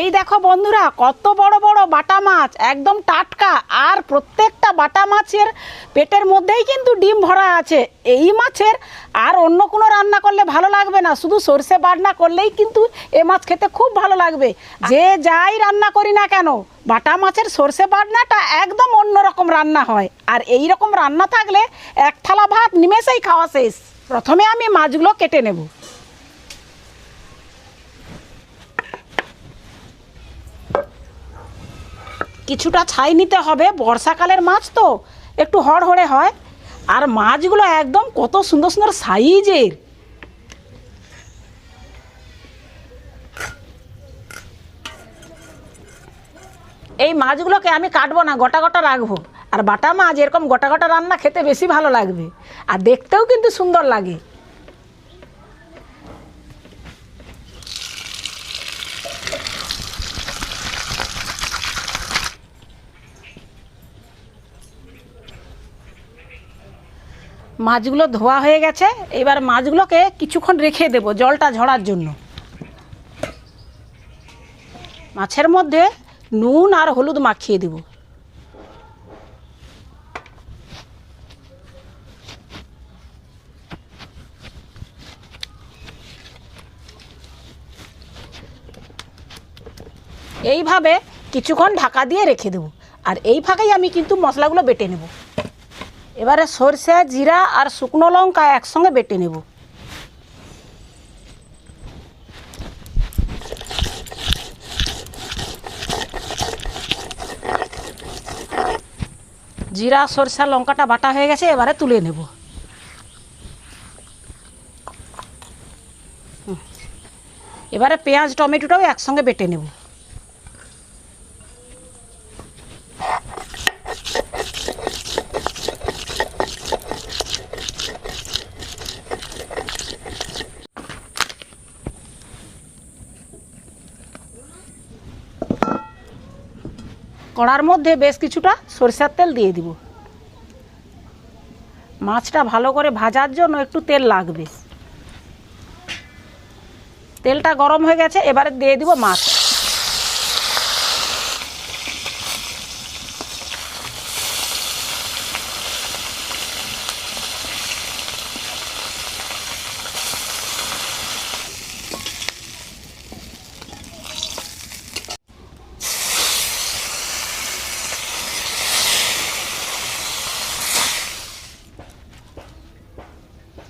এই দেখো বন্ধুরা, কত বড় বড় বাটা মাছ, একদম টাটকা। আর প্রত্যেকটা বাটা মাছের পেটের মধ্যেই কিন্তু ডিম ভরা আছে। এই মাছের আর অন্য কোনো রান্না করলে ভালো লাগবে না। শুধু সর্ষে বাটনা করলেই কিন্তু এ মাছ খেতে খুব ভালো লাগবে। যে যাই রান্না করি না কেন, বাটা মাছের সর্ষে বাটনাটা একদম অন্যরকম রান্না হয়। আর এই রকম রান্না থাকলে এক থালা ভাত নিমেষেই খাওয়া শেষ। প্রথমে আমি মাছগুলো কেটে নেব। কিছুটা ছাই নিতে হবে। বর্ষাকালের মাছ তো একটু হড়হড়ে হয়। আর মাছগুলো একদম কত সুন্দর সুন্দর সাইজের। এই মাছগুলোকে আমি কাটবো না, গোটা গোটা রাখব। আর বাটা মাছ এরকম গোটা গোটা রান্না খেতে বেশি ভালো লাগবে। আর দেখতেও কিন্তু সুন্দর লাগে। মাছগুলো ধোয়া হয়ে গেছে, এবার মাছগুলোকে কিছুক্ষণ রেখে দেবো জলটা ঝরার জন্য। মাছের মধ্যে নুন আর হলুদ মাখিয়ে দেব। এইভাবে কিছুক্ষণ ঢাকা দিয়ে রেখে দেবো। আর এই ফাঁকেই আমি কিন্তু মশলাগুলো বেটে নেব। এবারে সরষে, জিরা আর শুকনো লঙ্কা একসঙ্গে বেটে নেব। জিরা, সরষে, লঙ্কাটা বাটা হয়ে গেছে, এবারে তুলে নেব। এবারে পেঁয়াজ, টমেটোটাও একসঙ্গে বেটে নেব। কড়ার মধ্যে বেশ কিছুটা সরষের তেল দিয়ে দিব। মাছটা ভালো করে ভাজার জন্য একটু তেল লাগবে। তেলটা গরম হয়ে গেছে, এবারে দিয়ে দিব মাছ।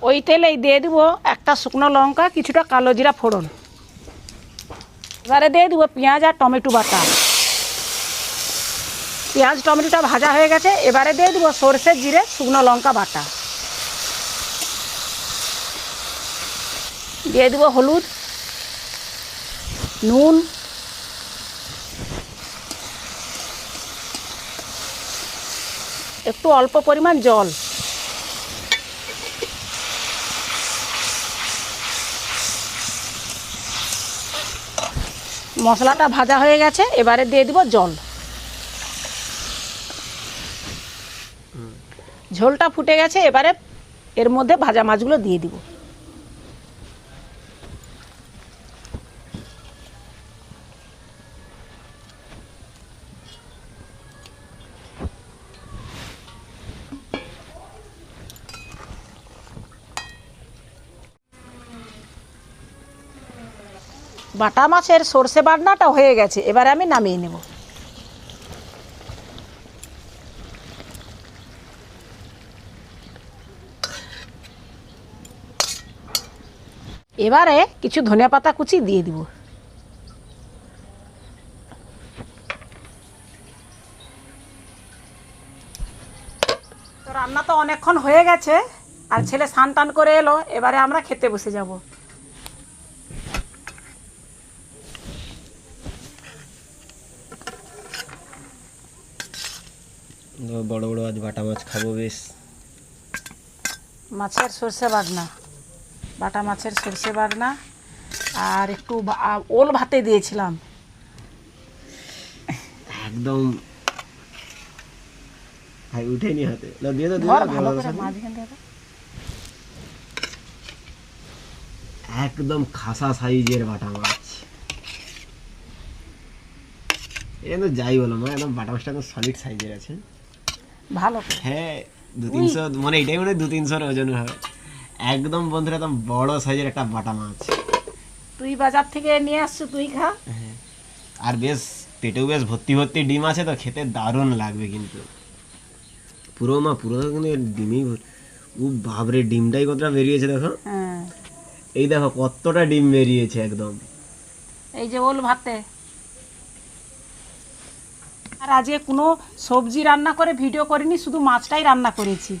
ওই তেলেই দিয়ে দেবো একটা শুকনো লঙ্কা, কিছুটা কালো জিরা ফোড়ন। এবারে দিয়ে দেবো পেঁয়াজ আর টমেটো বাটা। পেঁয়াজ, টমেটোটা ভাজা হয়ে গেছে, এবারে দিয়ে দেবো সরষে জিরে, শুকনো লঙ্কা বাটা। দিয়ে দেবো হলুদ, নুন। একটু অল্প পরিমাণ জল। মশলাটা ভাজা হয়ে গেছে, এবারে দিয়ে দিব জল। ঝোলটা ফুটে গেছে, এবারে এর মধ্যে ভাজা মাছগুলো দিয়ে দিব। বাটা মাছের সর্ষে বাটনাটা হয়ে গেছে, এবারে আমি নামিয়ে নেব। এবারে কিছু ধনিয়া পাতা কুচি দিয়ে দিব। রান্না তো অনেকক্ষণ হয়ে গেছে, আর ছেলে স্নান টান করে এলো, এবারে আমরা খেতে বসে যাব। বড় বড় আজ বাটা মাছ খাব বেশ। মাছের সর্ষে বাটনা। বাটা মাছের সর্ষে বাটনা আর একটু ওল ভাতে দিয়েছিলাম। একদম। ভাই উঠেনি হাতে। না দিয়ে দাও একদম খাসা সাইজের বাটা মাছ। এটা তো যাই বলো মা একদম বাটা মাছটা একদম সলিড সাইজের আছে। ভালো হ্যাঁ দু তিনশো মানে এটাই মানে দু তিনশোর ওজন হবে। একদম বন্ধুরা একদম বড় সাইজের একটা বাটা মাছ। তুই বাজার থেকে নিয়ে আসছো তুই খা। আর বেশ পেটেও বেশ ভর্তি ভর্তি ডিম আছে তো খেতে দারুণ লাগবে কিন্তু। পুরো মা পুরো কিন্তু ডিমই ও বাবরে ডিমটাই কতটা বেরিয়েছে দেখো। হ্যাঁ। এই দেখো কতটা ডিম বেরিয়েছে একদম। এই যে ওল ভাতে। আর আজকে কোনো সবজি রান্না করে ভিডিও করিনি শুধু মাছটাই রান্না করেছি।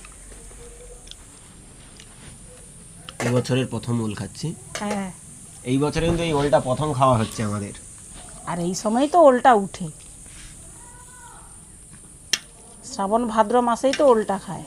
এবছরের প্রথম ওল খাচ্ছি। হ্যাঁ। এই বছরে কিন্তু এই ওলটা প্রথম খাওয়া হচ্ছে আমাদের। আর এই সময় তো ওলটা উঠে। শ্রাবণ ভাদ্র মাসেই তো ওলটা খায়।